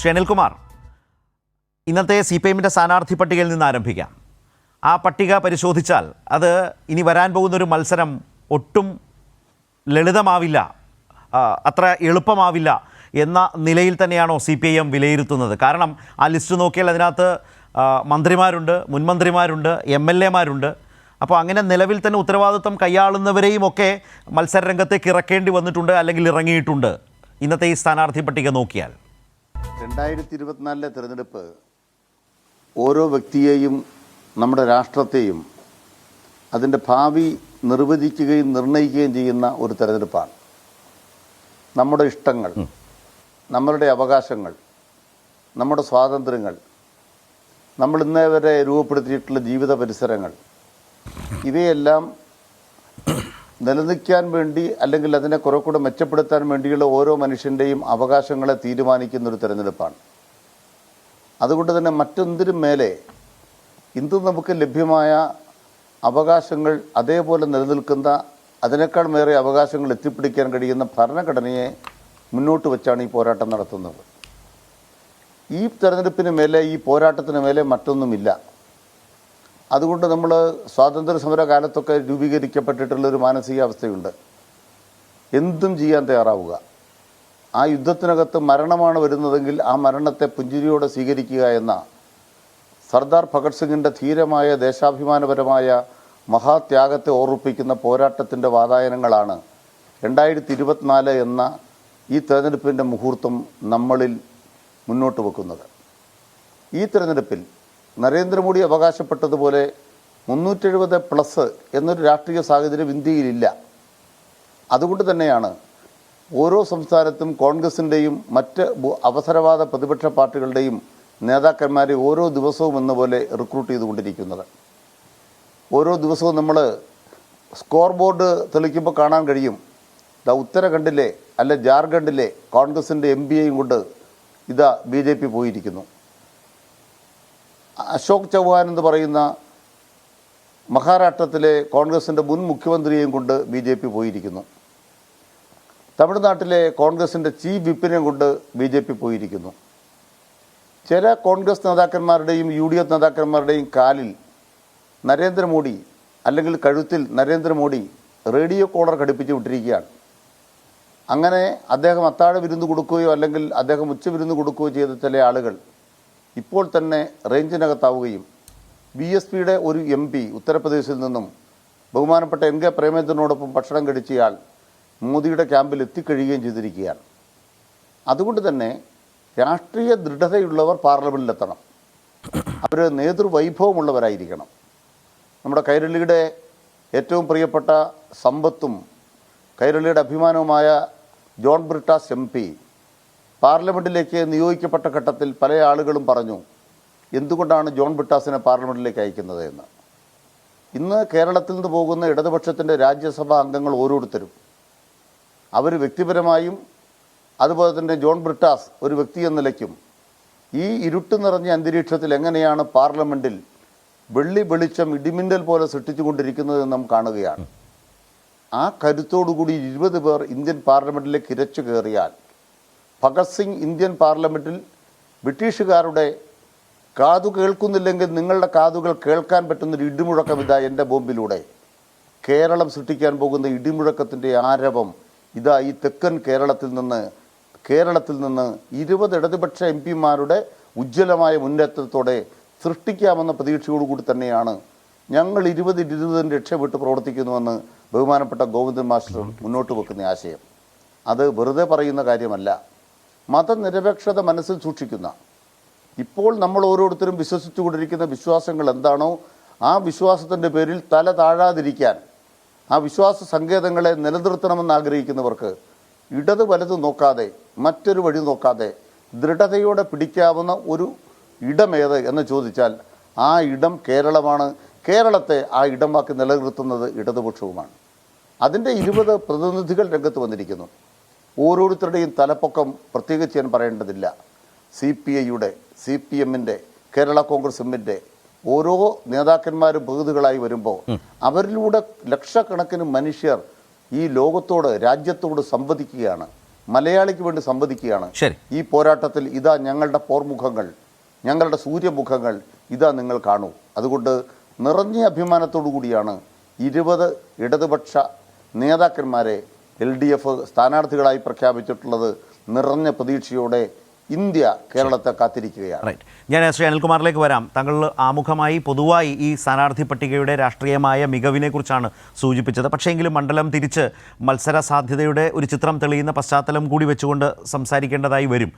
ശ്രീ അനിൽകുമാർ ഇന്നത്തെ C P എമ്മിന്റെ സ്ഥാനാർത്ഥി പട്ടികയിൽ നിന്ന് ആരംഭിക്കാം. ആ പട്ടിക പരിശോധിച്ചാൽ അത് ഇനി വരാൻ പോകുന്ന ഒരു മത്സരം ഒട്ടും ലളിതമാവില്ല അത്ര എളുപ്പമാവില്ല എന്ന നിലയിൽ തന്നെയാണോ സി പി ഐ എം വിലയിരുത്തുന്നത്? കാരണം ആ ലിസ്റ്റ് നോക്കിയാൽ അതിനകത്ത് മന്ത്രിമാരുണ്ട് മുൻമന്ത്രിമാരുണ്ട് എം എൽ എമാരുണ്ട്. അപ്പോൾ അങ്ങനെ നിലവിൽ തന്നെ ഉത്തരവാദിത്വം കൈയാളുന്നവരെയും ഒക്കെ മത്സരരംഗത്തേക്ക് ഇറക്കേണ്ടി വന്നിട്ടുണ്ട് അല്ലെങ്കിൽ ഇറങ്ങിയിട്ടുണ്ട് ഇന്നത്തെ ഈ സ്ഥാനാർത്ഥി പട്ടിക നോക്കിയാൽ. രണ്ടായിരത്തി ഇരുപത്തിനാലിലെ തിരഞ്ഞെടുപ്പ് ഓരോ വ്യക്തിയെയും നമ്മുടെ രാഷ്ട്രത്തെയും അതിന്റെ ഭാവി നിർവചിക്കുകയും നിർണയിക്കുകയും ചെയ്യുന്ന ഒരു തിരഞ്ഞെടുപ്പാണ്. നമ്മുടെ ഇഷ്ടങ്ങൾ നമ്മളുടെ അവകാശങ്ങൾ നമ്മുടെ സ്വാതന്ത്ര്യങ്ങൾ നമ്മൾ ഇന്നേ വരെ രൂപപ്പെടുത്തിയിട്ടുള്ള ജീവിത പരിസരങ്ങൾ ഇവയെല്ലാം നിലനിൽക്കാൻ വേണ്ടി അല്ലെങ്കിൽ അതിനെ കുറെ കൂടെ മെച്ചപ്പെടുത്താൻ വേണ്ടിയുള്ള ഓരോ മനുഷ്യന്റെയും അവകാശങ്ങളെ തീരുമാനിക്കുന്ന ഒരു തെരഞ്ഞെടുപ്പാണ്. അതുകൊണ്ട് തന്നെ മറ്റെന്തിനും മേലെ ഇന്ന് നമുക്ക് ലഭ്യമായ അവകാശങ്ങൾ അതേപോലെ നിലനിൽക്കുന്ന അതിനേക്കാൾ മേറെ അവകാശങ്ങൾ എത്തിപ്പിടിക്കാൻ കഴിയുന്ന ഭരണഘടനയെ മുന്നോട്ട് വെച്ചാണ് ഈ പോരാട്ടം നടത്തുന്നത്. ഈ തെരഞ്ഞെടുപ്പിന് മേലെ ഈ പോരാട്ടത്തിന് മേലെ മറ്റൊന്നുമില്ല. അതുകൊണ്ട് നമ്മൾ സ്വാതന്ത്ര്യ സമര കാലത്തൊക്കെ രൂപീകരിക്കപ്പെട്ടിട്ടുള്ളൊരു മാനസികാവസ്ഥയുണ്ട്. എന്തും ചെയ്യാൻ തയ്യാറാവുക. ആ യുദ്ധത്തിനകത്ത് മരണമാണ് വരുന്നതെങ്കിൽ ആ മരണത്തെ പുഞ്ചിരിയോടെ സ്വീകരിക്കുക എന്ന സർദാർ ഭഗത് സിംഗിന്റെ ധീരമായ ദേശാഭിമാനപരമായ മഹാത്യാഗത്തെ ഓർമ്മിപ്പിക്കുന്ന പോരാട്ടത്തിന്റെ വാതായനങ്ങളാണ് രണ്ടായിരത്തി ഇരുപത്തിനാല് എന്ന ഈ തെരഞ്ഞെടുപ്പിന്റെ മുഹൂർത്തം നമ്മളിൽ മുന്നോട്ട് വെക്കുന്നത്. ഈ തെരഞ്ഞെടുപ്പിൽ നരേന്ദ്രമോദി അവകാശപ്പെട്ടതുപോലെ മുന്നൂറ്റെഴുപത് പ്ലസ് എന്നൊരു രാഷ്ട്രീയ സാഹചര്യം ഇന്ത്യയിലില്ല. അതുകൊണ്ട് തന്നെയാണ് ഓരോ സംസ്ഥാനത്തും കോൺഗ്രസിന്റെയും മറ്റ് അവസരവാദ പ്രതിപക്ഷ പാർട്ടികളുടെയും നേതാക്കന്മാരെ ഓരോ ദിവസവും എന്ന പോലെ റിക്രൂട്ട് ചെയ്തുകൊണ്ടിരിക്കുന്നത്. ഓരോ ദിവസവും നമ്മൾ സ്കോർ ബോർഡ് തെളിക്കുമ്പോൾ കാണാൻ കഴിയും. ഇതാ ഉത്തരാഖണ്ഡിലെ അല്ലെ ജാർഖണ്ഡിലെ കോൺഗ്രസിന്റെ എം പിയെയും കൊണ്ട് ഇതാ ബി ജെ പി പോയിരിക്കുന്നു. അശോക് ചൗഹാൻ എന്ന് പറയുന്ന മഹാരാഷ്ട്രത്തിലെ കോൺഗ്രസിന്റെ മുൻ മുഖ്യമന്ത്രിയെയും കൊണ്ട് ബി ജെ പി പോയിരിക്കുന്നു. തമിഴ്നാട്ടിലെ കോൺഗ്രസിന്റെ ചീഫ് വിപ്പിനെയും കൊണ്ട് ബി ജെ പി പോയിരിക്കുന്നു. ചില കോൺഗ്രസ് നേതാക്കന്മാരുടെയും യു ഡി എഫ് നേതാക്കന്മാരുടെയും കാലിൽ നരേന്ദ്രമോദി അല്ലെങ്കിൽ കഴുത്തിൽ നരേന്ദ്രമോദി റേഡിയോ കോളർ ഘടിപ്പിച്ച് വിട്ടിരിക്കുകയാണ്. അങ്ങനെ അദ്ദേഹം അത്താഴ വിരുന്ന് കൊടുക്കുകയോ അല്ലെങ്കിൽ അദ്ദേഹം ഉച്ച വിരുന്ന് കൊടുക്കുകയോ ചെയ്ത ചില ആളുകൾ ഇപ്പോൾ തന്നെ റേഞ്ചിനകത്താവുകയും ബി എസ് പിയുടെ ഒരു എം പി ഉത്തർപ്രദേശിൽ നിന്നും ബഹുമാനപ്പെട്ട എൻ കെ പ്രേമേന്ദ്രനോടൊപ്പം ഭക്ഷണം കഴിച്ചയാൾ മോദിയുടെ ക്യാമ്പിൽ എത്തിക്കഴിയുകയും ചെയ്തിരിക്കുകയാണ്. അതുകൊണ്ട് തന്നെ രാഷ്ട്രീയ ദൃഢതയുള്ളവർ പാർലമെന്റിലെത്തണം അവർ നേതൃവൈഭവമുള്ളവരായിരിക്കണം. നമ്മുടെ കൈരളിയുടെ ഏറ്റവും പ്രിയപ്പെട്ട സമ്പത്തും കൈരളിയുടെ അഭിമാനവുമായ ജോൺ ബ്രിട്ടാസ് എം പി പാർലമെന്റിലേക്ക് നിയോഗിക്കപ്പെട്ട ഘട്ടത്തിൽ പല ആളുകളും പറഞ്ഞു എന്തുകൊണ്ടാണ് ജോൺ ബിട്ടാസിനെ പാർലമെന്റിലേക്ക് അയക്കുന്നത് എന്ന്. ഇന്ന് കേരളത്തിൽ നിന്ന് പോകുന്ന ഇടതുപക്ഷത്തിന്റെ രാജ്യസഭാ അംഗങ്ങൾ ഓരോരുത്തരും അവർ വ്യക്തിപരമായും അതുപോലെ തന്നെ ജോൺ ബ്രിട്ടാസ് ഒരു വ്യക്തി എന്ന നിലയ്ക്കും ഈ ഇരുട്ട് നിറഞ്ഞ അന്തരീക്ഷത്തിൽ എങ്ങനെയാണ് പാർലമെന്റിൽ വെള്ളി വെളിച്ചം ഇടിമിന്നൽ പോലെ സൃഷ്ടിച്ചുകൊണ്ടിരിക്കുന്നത് നാം കാണുകയാണ്. ആ കരുത്തോടുകൂടി ഇരുപത് പേർ ഇന്ത്യൻ പാർലമെന്റിലേക്ക് ഇരച്ചു കയറിയാൽ ഭഗത് സിംഗ് ഇന്ത്യൻ പാർലമെന്റിൽ ബ്രിട്ടീഷുകാരുടെ കാതു കേൾക്കുന്നില്ലെങ്കിൽ നിങ്ങളുടെ കാതുകൾ കേൾക്കാൻ പറ്റുന്നൊരു ഇടിമുഴക്കം ഇതാ എന്റെ ബോംബിലൂടെ. കേരളം സൃഷ്ടിക്കാൻ പോകുന്ന ഇടിമുഴക്കത്തിന്റെ ആരവം ഇതാ ഈ തെക്കൻ കേരളത്തിൽ നിന്ന് കേരളത്തിൽ നിന്ന് ഇരുപത് ഇടതുപക്ഷ എം പിമാരുടെ ഉജ്ജ്വലമായ മുന്നേറ്റത്തോടെ സൃഷ്ടിക്കാമെന്ന പ്രതീക്ഷയോടുകൂടി തന്നെയാണ് ഞങ്ങൾ ഇരുപത് ഇരുപതിന് രക്ഷപ്പെട്ട് പ്രവർത്തിക്കുന്നുവെന്ന് ബഹുമാനപ്പെട്ട ഗോവിന്ദൻ മാസ്റ്റർ മുന്നോട്ട് വെക്കുന്ന ആശയം. അത് വെറുതെ പറയുന്ന കാര്യമല്ല. മതനിരപേക്ഷത മനസ്സിൽ സൂക്ഷിക്കുന്ന. ഇപ്പോൾ നമ്മൾ ഓരോരുത്തരും വിശ്വസിച്ചുകൊണ്ടിരിക്കുന്ന വിശ്വാസങ്ങൾ എന്താണോ ആ വിശ്വാസത്തിന്റെ പേരിൽ തല താഴാതിരിക്കാൻ ആ വിശ്വാസ സങ്കേതങ്ങളെ നിലനിർത്തണമെന്ന് ആഗ്രഹിക്കുന്നവർക്ക് ഇടത് വലത് നോക്കാതെ മറ്റൊരു വഴി നോക്കാതെ ദൃഢതയോടെ പിടിക്കാവുന്ന ഒരു ഇടമേത് എന്ന് ചോദിച്ചാൽ ആ ഇടം കേരളമാണ്. കേരളത്തെ ആ ഇടമാക്കി നിലനിർത്തുന്നത് ഇടതുപക്ഷവുമാണ്. അതിന്റെ ഇരുപത് പ്രതിനിധികൾ രംഗത്ത് വന്നിരിക്കുന്നു. ഓരോരുത്തരുടെയും തലപ്പൊക്കം പ്രത്യേകിച്ച് ഞാൻ പറയേണ്ടതില്ല. സി പി ഐയുടെ സി പി എമ്മിന്റെ കേരള കോൺഗ്രസ് എമ്മിന്റെ ഓരോ നേതാക്കന്മാരും ബഹുതുകളായി വരുമ്പോൾ അവരിലൂടെ ലക്ഷക്കണക്കിന് മനുഷ്യർ ഈ ലോകത്തോട് രാജ്യത്തോട് സംവദിക്കുകയാണ്. മലയാളിക്ക് വേണ്ടി സംവദിക്കുകയാണ്. ഈ പോരാട്ടത്തിൽ ഇതാ ഞങ്ങളുടെ പോർമുഖങ്ങൾ ഞങ്ങളുടെ സൂര്യമുഖങ്ങൾ ഇതാ നിങ്ങൾ കാണൂ. അതുകൊണ്ട് നിറഞ്ഞ അഭിമാനത്തോടു കൂടിയാണ് ഇരുപത് ഇടതുപക്ഷ നേതാക്കന്മാരെ എൽ ഡി എഫ് സ്ഥാനാർത്ഥികളായി പ്രഖ്യാപിച്ചിട്ടുള്ളത് നിറഞ്ഞ പ്രതീക്ഷയോടെ ഇന്ത്യ കേരളത്തെ കാത്തിരിക്കുകയാണ്. റൈറ്റ് ഞാൻ ശ്രീ അനിൽകുമാറിലേക്ക് വരാം. താങ്കൾ ആമുഖമായി പൊതുവായി ഈ സ്ഥാനാർത്ഥി പട്ടികയുടെ രാഷ്ട്രീയമായ മികവിനെക്കുറിച്ചാണ് സൂചിപ്പിച്ചത്. പക്ഷേങ്കിലും മണ്ഡലം തിരിച്ച് മത്സര സാധ്യതയുടെ ഒരു ചിത്രം തെളിയുന്ന പശ്ചാത്തലം കൂടി വെച്ചുകൊണ്ട് സംസാരിക്കേണ്ടതായി വരും.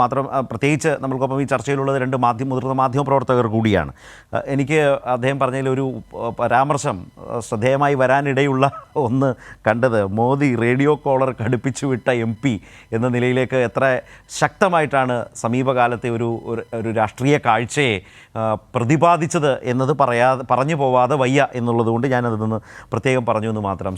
മാത്രം പ്രത്യേകിച്ച് നമ്മൾക്കൊപ്പം ഈ ചർച്ചയിലുള്ളത് രണ്ട് മാധ്യമ മുതിർന്ന മാധ്യമ പ്രവർത്തകർ കൂടിയാണ്. എനിക്ക് അദ്ദേഹം പറഞ്ഞതിൽ ഒരു പരാമർശം ശ്രദ്ധേയമായി വരാനിടയുള്ള ഒന്ന് കണ്ടത്. മോദി റേഡിയോ കോളർ ഘടിപ്പിച്ചു വിട്ട എം എന്ന നിലയിലേക്ക് എത്ര ശക്തമായിട്ടാണ് സമീപകാലത്തെ ഒരു ഒരു- ഒരു രാഷ്ട്രീയ കാഴ്ചയെ പ്രതിപാദിച്ചത് എന്നത് പറയാ പറഞ്ഞു പോവാതെ വയ്യ എന്നുള്ളതുകൊണ്ട് ഞാനതിൽ നിന്ന് പ്രത്യേകം പറഞ്ഞു എന്ന് മാത്രം